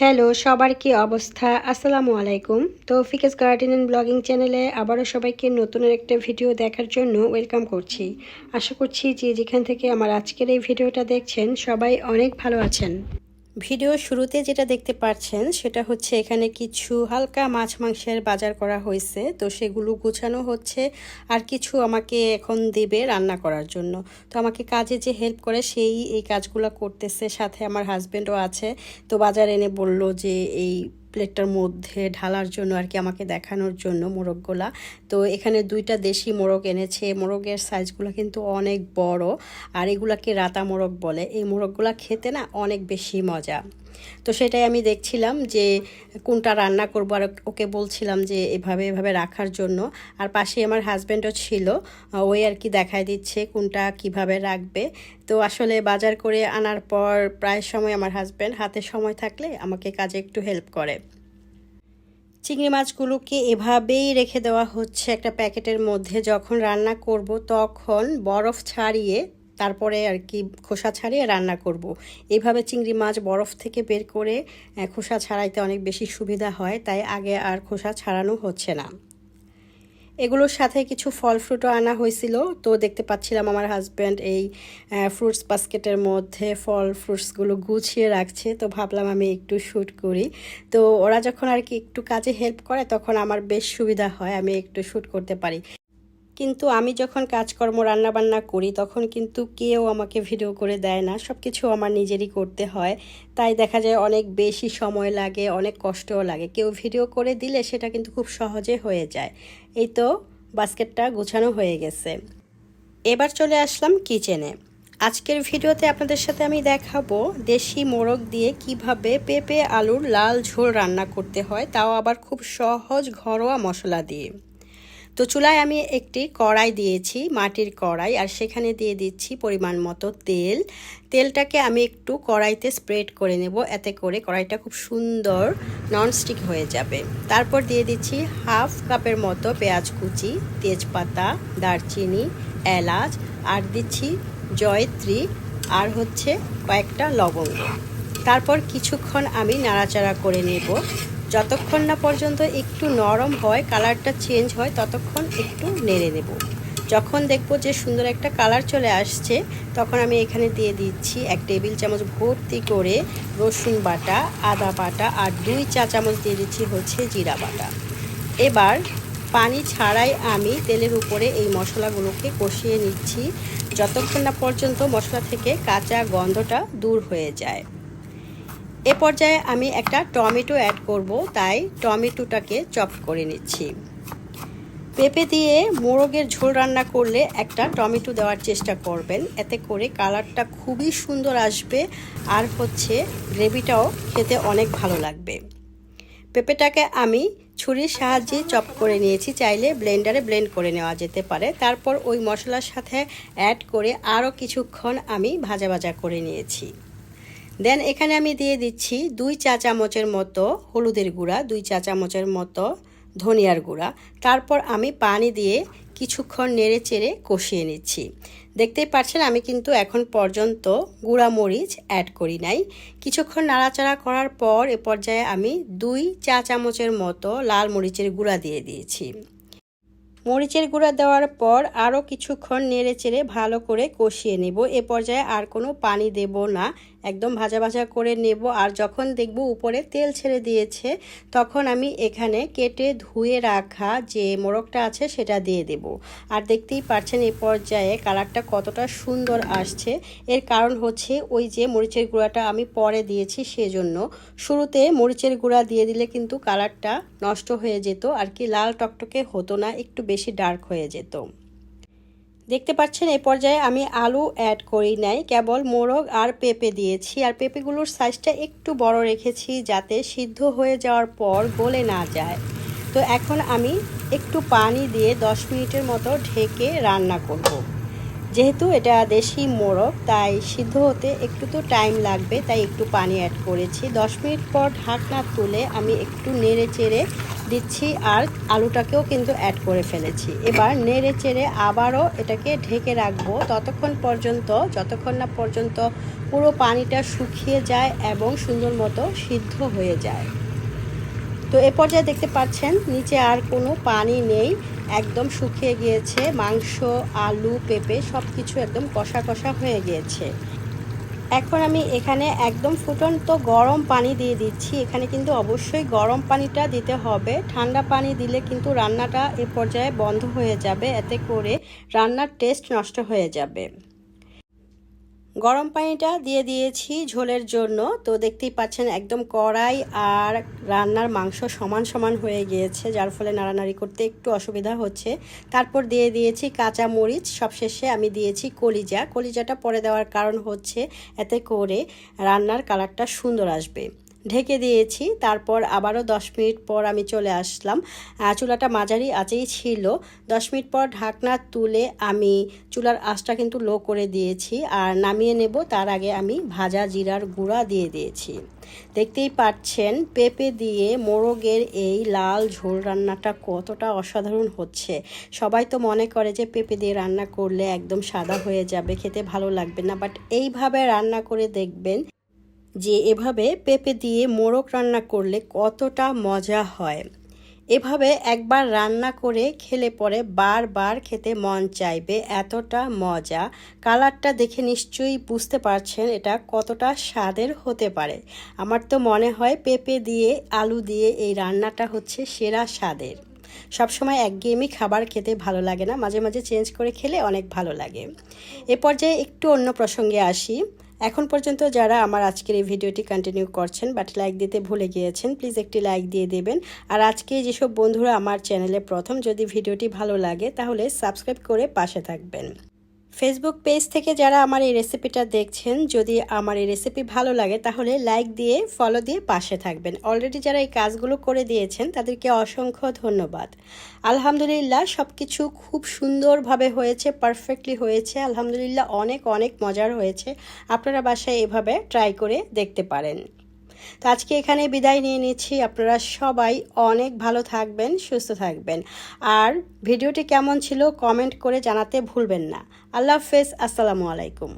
Hello, সবার কি অবস্থা? আসসালামু আলাইকুম। তো ফিকেস গার্ডেন অ্যান্ড ব্লগিং চ্যানেলে আবারও সবাইকে নতুন একটা ভিডিও দেখার জন্য ওয়েলকাম করছি। আশা করছি যে যেখান থেকে আমার আজকের এই ভিডিওটা দেখছেন, সবাই অনেক ভালো আছেন। ভিডিও শুরুতে যেটা দেখতে পাচ্ছেন সেটা হচ্ছে এখানে কিছু হালকা মাছ মাংসের বাজার করা হয়েছে। তো সেগুলো গুছানো হচ্ছে আর কিছু আমাকে এখন দেবে রান্না করার জন্য। তো আমাকে কাজে যে হেল্প করে সেই এই কাজগুলো করতেছে, সাথে আমার হাজব্যান্ডও আছে। তো বাজার এনে বলল যে এই প্লেটটার মধ্যে ঢালার জন্য আর কি আমাকে দেখানোর জন্য মোরগগুলা। তো এখানে দুইটা দেশি মোরগ এনেছে। মোরগের সাইজগুলো কিন্তু অনেক বড়। আর এগুলাকে রাতা মোরগ বলে। এই মোরগগুলা খেতে না অনেক বেশি মজা। তো সেটাই আমি দেখছিলাম যে কোনটা রান্না করব আর ওকে বলছিলাম যে এভাবে এভাবে রাখার জন্য। আর পাশে আমার হাজব্যান্ডও ছিল, ওই আর কি দেখায় দিচ্ছে কোনটা কীভাবে রাখবে। তো আসলে বাজার করে আনার পর প্রায় সময় আমার হাজব্যান্ড হাতে সময় থাকলে আমাকে কাজে একটু হেল্প করে। চিংড়ি মাছগুলোকে এভাবেই রেখে দেওয়া হচ্ছে একটা প্যাকেটের মধ্যে। যখন রান্না করব তখন বরফ ছাড়িয়ে তারপরে আর কি খোসা ছাড়িয়ে রান্না করব। এইভাবে চিংড়ি মাছ বরফ থেকে বের করে খোসা ছাড়াইতে অনেক বেশি সুবিধা হয়, তাই আগে আর খোসা ছাড়ানো হচ্ছে না। এগুলোর সাথে কিছু ফল ফ্রুটও আনা হয়েছিল। তো দেখতে পাচ্ছিলাম আমার হাজব্যান্ড এই ফ্রুটস বাস্কেটের মধ্যে ফল ফ্রুটসগুলো গুছিয়ে রাখছে। তো ভাবলাম আমি একটু শ্যুট করি। তো ওরা যখন আর কি একটু কাজে হেল্প করে, তখন আমার বেশ সুবিধা হয়, আমি একটু শ্যুট করতে পারি। কিন্তু আমি যখন কাজকর্ম, রান্নাবান্না করি, তখন কিন্তু কেউ আমাকে ভিডিও করে দেয় না। সব কিছু আমার নিজেরই করতে হয়। তাই দেখা যায় অনেক বেশি সময় লাগে, অনেক কষ্টও লাগে। কেউ ভিডিও করে দিলে সেটা কিন্তু খুব সহজে হয়ে যায়। এই তো বাস্কেটটা গোছানো হয়ে গেছে। এবার চলে আসলাম কিচেনে। আজকের ভিডিওতে আপনাদের সাথে আমি দেখাবো দেশি মোরগ দিয়ে কীভাবে পেঁপে, আলুর লাল ঝোল রান্না করতে হয়, তাও আবার খুব সহজ ঘরোয়া মশলা দিয়ে। তো চুলায় আমি একটি কড়াই দিয়েছি, মাটির কড়াই, আর সেখানে দিয়ে দিচ্ছি পরিমাণ মতো তেল। তেলটাকে আমি একটু কড়াইতে স্প্রেড করে নেব, এতে করে কড়াইটা খুব সুন্দর ননস্টিক হয়ে যাবে। তারপর দিয়ে দিচ্ছি হাফ কাপের মতো পেঁয়াজ কুচি, তেজপাতা, দারচিনি, এলাচ, আর দিচ্ছি জয়ত্রী, আর হচ্ছে কয়েকটা লবঙ্গ। তারপর কিছুক্ষণ আমি নাড়াচাড়া করে নেব। যতক্ষণ না পর্যন্ত একটু নরম হয়, কালারটা চেঞ্জ হয়, ততক্ষণ একটু নেড়ে নেব। যখন দেখব যে সুন্দর একটা কালার চলে আসছে, তখন আমি এখানে দিয়ে দিচ্ছি এক টেবিল চামচ ভর্তি করে রসুন বাটা, আদা বাটা আর দুই চা চামচ দিয়ে দিচ্ছি হচ্ছে জিরা বাটা। এবার পানি ছাড়াই আমি তেলের উপরে এই মশলাগুলোকে কষিয়ে নিচ্ছি। যতক্ষণ না পর্যন্ত মশলা থেকে কাঁচা গন্ধটা দূর হয়ে যায়। এ পর্যায়ে আমি একটা টমেটো অ্যাড করব, তাই টমেটোটাকে চপ করে নিচ্ছি। পেঁপে দিয়ে মোরগের ঝোল রান্না করলে একটা টমেটো দেওয়ার চেষ্টা করবেন, এতে করে কালারটা খুবই সুন্দর আসবে আর হচ্ছে গ্রেভিটাও খেতে অনেক ভালো লাগবে। পেঁপেটাকে আমি ছুরির সাহায্যে চপ করে নিয়েছি, চাইলে ব্লেন্ডারে ব্লেন্ড করে নেওয়া যেতে পারে। তারপর ওই মশলার সাথে অ্যাড করে আরও কিছুক্ষণ আমি ভাজা ভাজা করে নিয়েছি। দেন এখানে আমি দিয়ে দিচ্ছি দুই চা চামচের মতো হলুদের গুঁড়া, দুই চা চামচের মতো ধনিয়ার গুঁড়া। তারপর আমি পানি দিয়ে কিছুক্ষণ নেড়ে চেড়ে কষিয়ে নিচ্ছি। দেখতেই পাচ্ছেন আমি কিন্তু এখন পর্যন্ত গুঁড়া মরিচ অ্যাড করি নাই। কিছুক্ষণ নাড়াচাড়া করার পর এ পর্যায়ে আমি দুই চা চামচের মতো লাল মরিচের গুঁড়া দিয়ে দিয়েছি। মরিচের গুঁড়া দেওয়ার পর আরও কিছুক্ষণ নেড়ে চেড়ে ভালো করে কষিয়ে নেব। এ পর্যায়ে আর কোনো পানি দেব না। একদম ভাজা ভাজা করে নেব। আর যখন দেখব উপরে তেল ছেড়ে দিয়েছে, তখন আমি এখানে কেটে ধুয়ে রাখা যে মোরগটা আছে সেটা দিয়ে দেব। আর দেখতেই পাচ্ছেন এই পর্যায়ে কালারটা কতটা সুন্দর আসছে। এর কারণ হচ্ছে ওই যে মরিচের গুঁড়াটা আমি পরে দিয়েছি সেজন্য। শুরুতে মরিচের গুঁড়া দিয়ে দিলে কিন্তু কালারটা নষ্ট হয়ে যেত, আর কি লাল টকটকে হতো না, একটু বেশি ডার্ক হয়ে যেত। দেখতে পাচ্ছেন, এ পর্যায়ে আমি আলু অ্যাড করি নাই, কেবল মোরগ আর পেঁপে দিয়েছি। আর পেঁপেগুলোর সাইজটা একটু বড় রেখেছি যাতে সিদ্ধ হয়ে যাওয়ার পর গলে না যায়। তো এখন আমি একটু পানি দিয়ে 10 মিনিটের মতো ঢেকে রান্না করব। যেহেতু এটা দেশি মোরগ, তাই সিদ্ধ হতে একটু তো টাইম লাগবে, তাই একটু পানি অ্যাড করেছি। 10 মিনিট পর ঢাকনা তুলে আমি একটু নেড়ে চেড়ে দিচ্ছি আর আলুটাকেও কিন্তু অ্যাড করে ফেলেছি। এবার নেড়ে চেড়ে আবারও এটাকে ঢেকে রাখব। ততক্ষণ পর্যন্ত, যতক্ষণ না পর্যন্ত পুরো পানিটা শুকিয়ে যায় এবং সুন্দর মতো সিদ্ধ হয়ে যায়। তো এ পর্যায়ে দেখতে পাচ্ছেন, নিচে আর কোনো পানি নেই। একদম শুকিয়ে গিয়েছে। মাংস, আলু, পেঁপে সব কিছু একদম কষা কষা হয়ে গিয়েছে। এখন আমি এখানে একদম ফুটন্ত গরম পানি দিয়ে দিচ্ছি। এখানে কিন্তু অবশ্যই গরম পানিটা দিতে হবে। ঠান্ডা পানি দিলে কিন্তু রান্নাটা এ পর্যায়ে বন্ধ হয়ে যাবে। এতে করে রান্নার টেস্ট নষ্ট হয়ে যাবে। গরম পানিটা দিয়ে দিয়েছি ঝোলের জন্য। তো দেখতেই পাচ্ছেন একদম কড়াই আর রান্নার মাংস সমান সমান হয়ে গিয়েছে, যার ফলে নাড়ানাড়ি করতে একটু অসুবিধা হচ্ছে। তারপর দিয়ে দিয়েছি কাঁচা মরিচ, সবশেষে আমি দিয়েছি কলিজা। কলিজাটা পরে দেওয়ার কারণ হচ্ছে এতে করে রান্নার কালারটা সুন্দর আসবে। ঢেকে দিয়েছি, তারপর আবারও দশ মিনিট পর আমি চলে আসলাম। চুলাটা মাঝারি আঁচেই ছিল। দশ মিনিট পর ঢাকনা তুলে আমি চুলার আঁচটা কিন্তু লো করে দিয়েছি আর নামিয়ে নেব। তার আগে আমি ভাজা জিরার গুঁড়া দিয়ে দিয়েছি। দেখতেই পাচ্ছেন, পেঁপে দিয়ে মোরগের এই লাল ঝোল রান্নাটা কতটা অসাধারণ হচ্ছে। সবাই তো মনে করে যে পেঁপে দিয়ে রান্না করলে একদম সাদা হয়ে যাবে, খেতে ভালো লাগবে না। বাট এইভাবে রান্না করে দেখবেন যে এভাবে পেঁপে দিয়ে মোরগ রান্না করলে কতটা মজা হয়। এভাবে একবার রান্না করে খেলে পরে বারবার খেতে মন চাইবে, এতটা মজা। কালারটা দেখে নিশ্চয়ই বুঝতে পারছেন এটা কতটা স্বাদের হতে পারে। আমার তো মনে হয় পেঁপে দিয়ে, আলু দিয়ে এই রান্নাটা হচ্ছে সেরা স্বাদের। সবসময় একঘেয়েমি খাবার খেতে ভালো লাগে না, মাঝে মাঝে চেঞ্জ করে খেলে অনেক ভালো লাগে। এ পর্যায়ে একটু অন্য প্রসঙ্গে আসি। এখন পর্যন্ত যারা আমার আজকের এই ভিডিওটি কন্টিনিউ করছেন বাট লাইক দিতে ভুলে গিয়েছেন প্লিজ একটি লাইক দিয়ে দেবেন। আর আজকে যেসব বন্ধুরা আমার চ্যানেলে প্রথম যদি ভিডিওটি ভালো লাগে, তাহলে সাবস্ক্রাইব করে পাশে থাকবেন। ফেসবুক পেজ থেকে যারা আমার এই রেসিপিটা দেখছেন, যদি আমার এই রেসিপি ভালো লাগে, তাহলে লাইক দিয়ে ফলো দিয়ে পাশে থাকবেন। অলরেডি যারা এই কাজগুলো করে দিয়েছেন, তাদেরকে অসংখ্য ধন্যবাদ। আলহামদুলিল্লাহ সব কিছু খুব সুন্দরভাবে হয়েছে পারফেক্টলি হয়েছে। আলহামদুলিল্লাহ, অনেক অনেক মজার হয়েছে। আপনারা বাসায় এভাবে ট্রাই করে দেখতে পারেন। তো আজকে এখানে বিদায় নিয়ে নিচ্ছি। আপনারা সবাই অনেক ভালো থাকবেন, সুস্থ থাকবেন। আর ভিডিওটি কেমন ছিল কমেন্ট করে জানাতে ভুলবেন না। আল্লাহ হাফেজ, আসসালামু আলাইকুম।